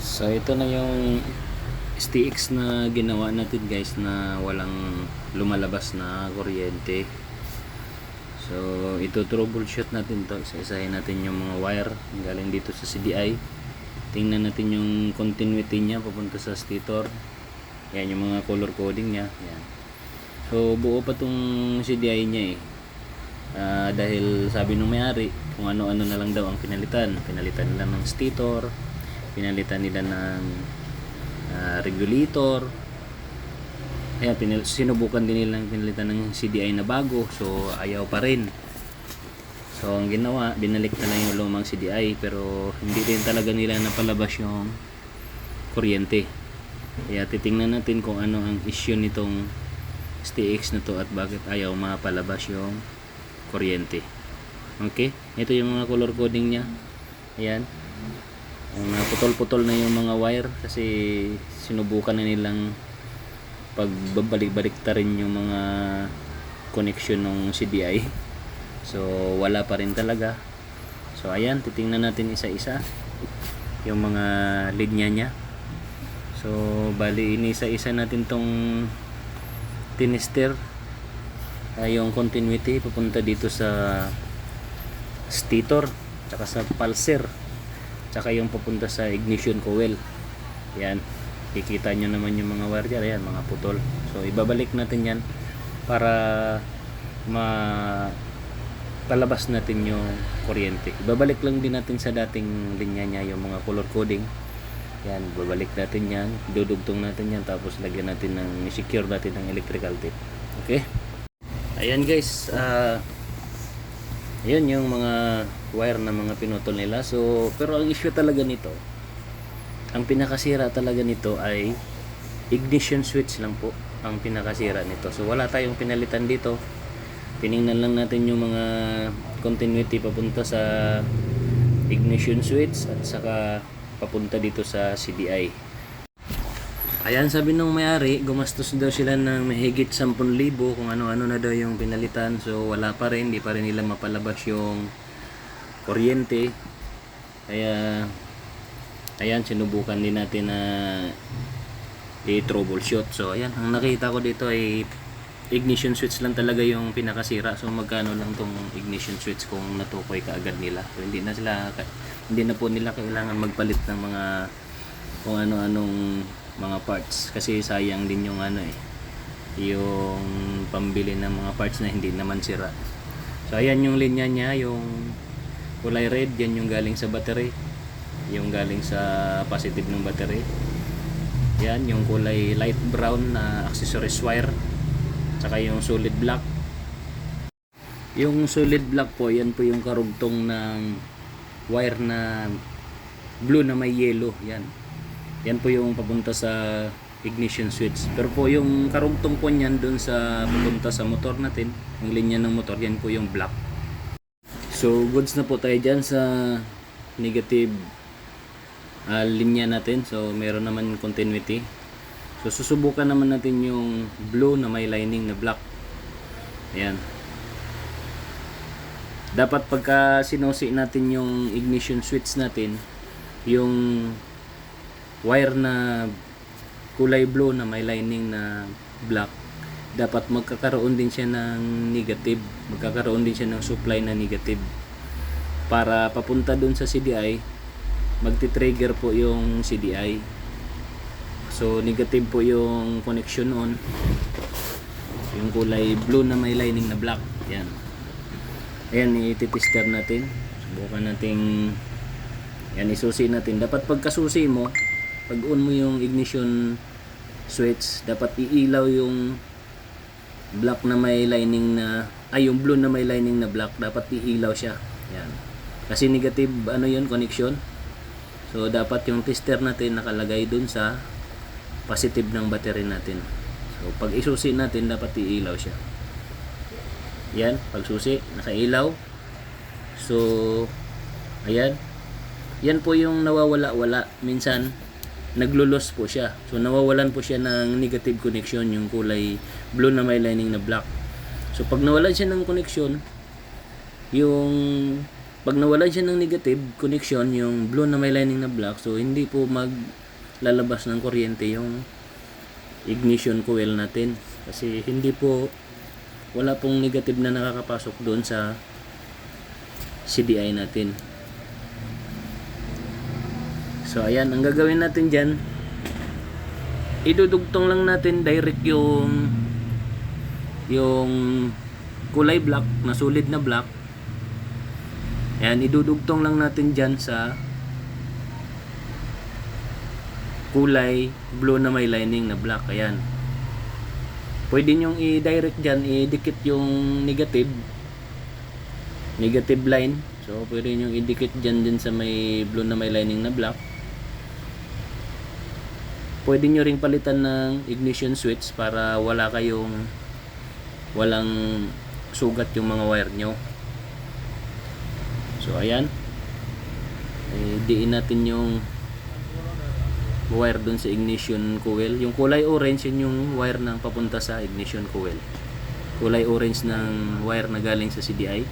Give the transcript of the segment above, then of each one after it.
So ito na yung STX na ginawa natin guys na walang lumalabas na kuryente. So ito troubleshoot natin to. Isa-isahin natin yung mga wire galing dito sa CDI. Tingnan natin yung continuity niya papunta sa stator. Yan yung mga color coding niya. Yan. So buo pa tong CDI niya eh. Ah, dahil sabi nung may-ari kung ano-ano na lang daw ang pinalitan. Pinalitan nila ng stator, pinalitan nila ng ah, regulator. Ayan, pinil- sinubukan din nilang pinalitan ng CDI na bago. So, ayaw pa rin. So, ang ginawa, binalik na lang yung lumang CDI pero hindi din talaga nila napalabas yung kuryente. Kaya titingnan natin kung ano ang issue nitong STX na to at bakit ayaw mapalabas yung kuryente. Okay? Ito yung mga color coding niya. Ayan. Ang mga putol-putol na yung mga wire kasi sinubukan na nilang pagbabalik-balik ta rin yung mga connection ng CDI. So wala pa rin talaga. So ayan, titingnan natin isa-isa yung mga linya niya. So bali inisa-isa natin tong tinister ay yung continuity papunta dito sa stator tsaka sa pulser tsaka yung papunta sa ignition coil. Yan. Kikita nyo naman yung mga wire dyan ayan mga putol. So ibabalik natin yan para ma palabas natin yung kuryente. Ibabalik lang din natin sa dating linya niya yung mga color coding. Yan babalik natin yan. Dudugtong natin yan tapos lagyan natin ng secure natin ng electrical tape. Okay? Ayan guys, ah ayun yung mga wire na mga pinutol nila. So, pero ang issue talaga nito, ang pinakasira talaga nito ay ignition switch lang po ang pinakasira nito. So, wala tayong pinalitan dito. Tiningnan lang natin yung mga continuity papunta sa ignition switch at saka papunta dito sa CDI. Ayan, sabi nung may-ari, gumastos daw sila ng mahigit 10,000 kung ano-ano na daw yung pinalitan. So, wala pa rin, di pa rin nila mapalabas yung kuryente. Kaya, ayan, sinubukan din natin na i-troubleshoot. So, ayan, ang nakita ko dito ay ignition switch lang talaga yung pinakasira. So, magkano lang tong ignition switch kung natukoy kaagad nila. So, hindi na sila, hindi na po nila kailangan magpalit ng mga kung ano-anong mga parts. Kasi sayang din yung ano eh yung pambili ng mga parts na hindi naman sira. So ayan yung linya niya yung kulay red yan yung galing sa battery. Yung galing sa positive ng battery. Yan yung kulay light brown na accessories wire. Tsaka yung solid black. Yung solid black po yan po yung karugtong ng wire na blue na may yellow. Yan yan po yung papunta sa ignition switch. Pero po yung karugtong po niyan doon sa papunta sa motor natin, ang linya ng motor, yan po yung black. So goods na po tayo dyan sa negative ah, linya natin. So meron naman continuity. So susubukan naman natin yung blue na may lining na black. Ayan. Dapat pagka sinusi natin yung ignition switch natin, yung wire na kulay blue na may lining na black dapat magkakaroon din siya ng negative magkakaroon din siya ng supply na negative. Para papunta dun sa CDI magti-trigger po yung CDI so negative po yung connection on. Yung kulay blue na may lining na black. Yan. Ayan ititister natin. Subukan nating yan isusi natin. Dapat pagkasusi mo pag on mo yung ignition switch dapat iilaw yung black na may lining na ay yung blue na may lining na black dapat iilaw siya. Yan. Kasi negative ano yun connection? So dapat yung tester natin nakalagay dun sa positive ng battery natin. So pag isusi natin dapat iilaw siya. Yan pag susi nakailaw. So ayan. Yan po yung nawawala-wala. Minsan naglulos po siya. So nawawalan po siya ng negative connection yung kulay blue na may lining na black. So pag nawalan siya ng connection, yung pag nawalan siya ng negative connection, yung blue na may lining na black, so hindi po maglalabas ng kuryente yung ignition coil natin. Kasi hindi po, wala pong negative na nakakapasok doon sa CDI natin. So ayan, ang gagawin natin dyan, idudugtong lang natin direct yung yung kulay black na solid na black Ayan, idudugtong lang natin dyan sa kulay blue na may lining na black. Ayan. Pwede nyong i-direct dyan, i-dikit yung negative negative line. So, pwede nyong i-dikit dyan din sa may blue na may lining na black. Pwede nyo ring palitan ng ignition switch para wala kayong walang sugat yung mga wire nyo. So ayan. Eh, diin natin yung wire dun sa ignition coil. Yung kulay orange yun yung wire ng papunta sa ignition coil. Kulay orange ng wire na galing sa CDI.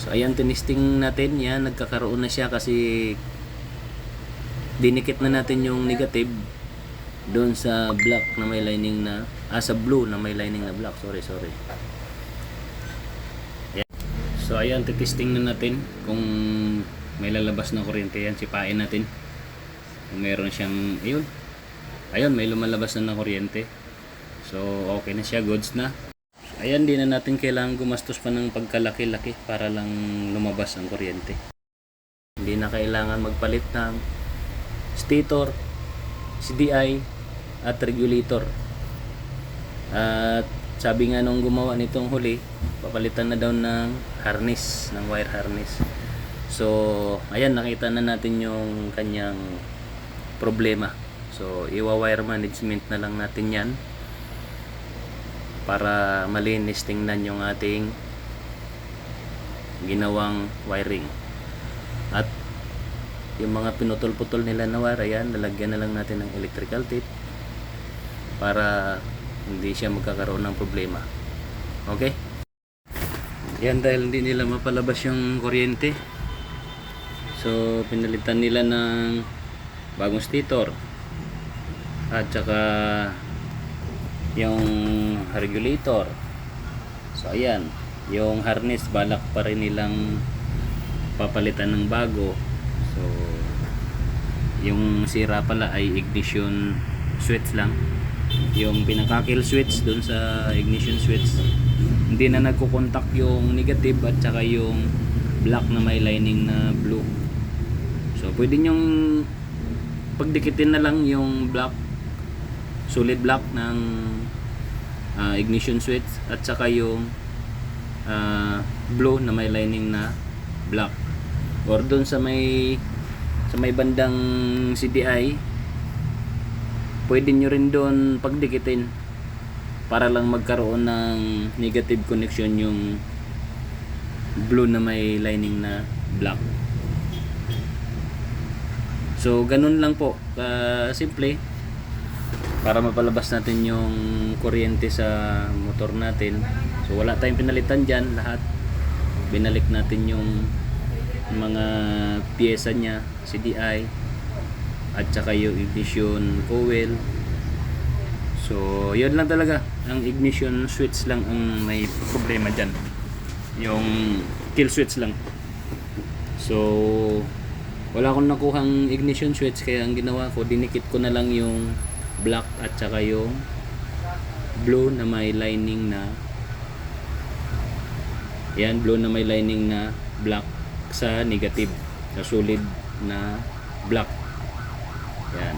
So ayan tinisting natin yan. Nagkakaroon na siya kasi dinikit na natin yung negative doon sa black na may lining na ah sa blue na may lining na black. Sorry, sorry. So ayan, titesting na natin kung may lalabas na kuryente yan, sipain natin. Kung meron siyang, ayun. Ayun, may lumalabas na ng kuryente. So okay na siya, goods na. Ayan, di na natin kailangan gumastos pa ng pagkalaki-laki para lang lumabas ang kuryente. Hindi na kailangan magpalit ng stator, CDI, at regulator. At sabi nga nung gumawa nitong huli, papalitan na daw ng harness, ng wire harness. So, ayan, nakita na natin yung kanyang problema. So, iwa-wire management na lang natin yan para malinis tingnan yung ating ginawang wiring. At yung mga pinutol-putol nila na wire, ayan, lalagyan na lang natin ng electrical tape para hindi siya magkakaroon ng problema. Okay? Yan dahil hindi nila mapalabas yung kuryente. So, pinalitan nila ng bagong stator. At saka yung regulator. So, ayan. Yung harness, balak pa rin nilang papalitan ng bago. So, yung sira pala ay ignition switch lang. Yung pinaka-kill switch dun sa ignition switch hindi na nagko-contact yung negative at saka yung black na may lining na blue. So pwede nyong pagdikitin na lang yung black solid black ng ah, ignition switch at saka yung ah, blue na may lining na black or dun sa may sa may bandang CDI pwede nyo rin doon pagdikitin para lang magkaroon ng negative connection yung blue na may lining na black. So ganun lang po. Ka simple para mapalabas natin yung kuryente sa motor natin. So wala tayong pinalitan dyan lahat. Binalik natin yung mga pyesa niya CDI at saka yung ignition coil. So yun lang talaga. Ang ignition switch lang ang may problema dyan. Yung kill switch lang. So wala akong nakuhang ignition switch kaya ang ginawa ko dinikit ko na lang yung black at saka yung blue na may lining na yan blue na may lining na black sa negative sa solid na black yan.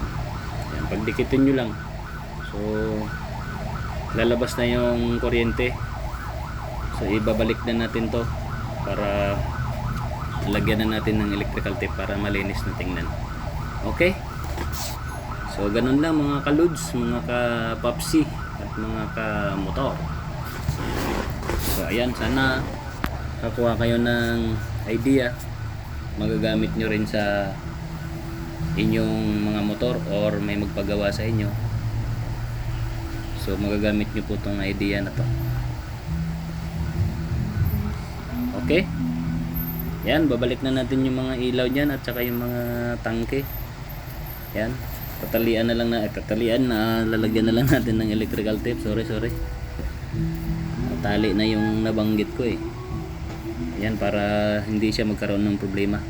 Yan, pagdikitin nyo lang. So, lalabas na yung kuryente. So, ibabalik na natin to para lagyan na natin ng electrical tape para malinis na tingnan. Okay? So, ganun lang mga kaludes, mga ka-popsi at mga ka-motor. So, ayan, sana kakuha kayo ng idea. Magagamit nyo rin sa inyong mga motor or may magpagawa sa inyo so magagamit nyo po tong idea na to Okay? Yan, babalik na natin yung mga ilaw niyan at saka yung mga tangke. Yan. Tatalian na lang na, eh, tatalian na lalagyan na lang natin ng electrical tape. Sorry, sorry. Tali na yung nabanggit ko eh. Yan para hindi siya magkaroon ng problema.